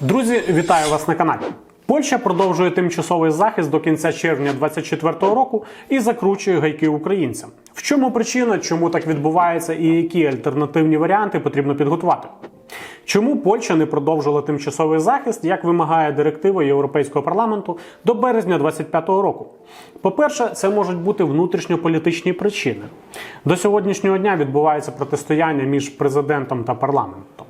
Друзі, вітаю вас на каналі. Польща продовжує тимчасовий захист до кінця червня 2024 року і закручує гайки українцям. В чому причина, чому так відбувається, і які альтернативні варіанти потрібно підготувати? Чому Польща не продовжила тимчасовий захист, як вимагає директива Європейського парламенту до березня 2025 року? По-перше, це можуть бути внутрішньополітичні причини. До сьогоднішнього дня відбувається протистояння між президентом та парламентом.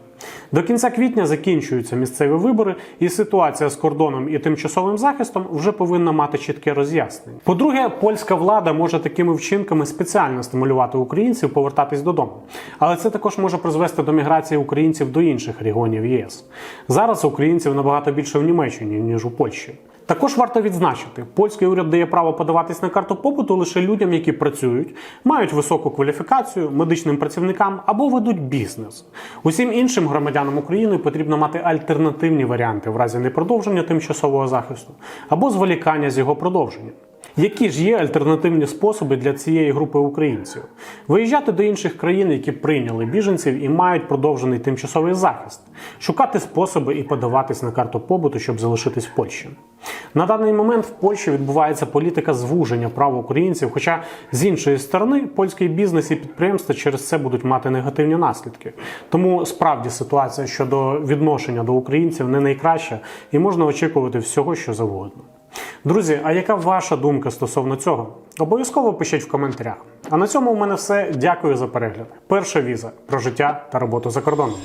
До кінця квітня закінчуються місцеві вибори, і ситуація з кордоном і тимчасовим захистом вже повинна мати чітке роз'яснення. По-друге, польська влада може такими вчинками спеціально стимулювати українців повертатись додому, але це також може призвести до міграції українців до інших регіонів ЄС. Зараз українців набагато більше в Німеччині ніж у Польщі. Також варто відзначити, польський уряд дає право подаватись на карту побуту лише людям, які працюють, мають високу кваліфікацію, медичним працівникам або ведуть бізнес. Усім іншим громадянам України потрібно мати альтернативні варіанти в разі непродовження тимчасового захисту або зволікання з його продовженням. Які ж є альтернативні способи для цієї групи українців? Виїжджати до інших країн, які прийняли біженців і мають продовжений тимчасовий захист, шукати способи і подаватись на карту побуту, щоб залишитись в Польщі. На даний момент в Польщі відбувається політика звуження прав українців, хоча з іншої сторони польський бізнес і підприємства через це будуть мати негативні наслідки. Тому справді ситуація щодо відношення до українців не найкраща і можна очікувати всього, що завгодно. Друзі, а яка ваша думка стосовно цього? Обов'язково пишіть в коментарях. А на цьому у мене все. Дякую за перегляд. Перша віза про життя та роботу за кордоном.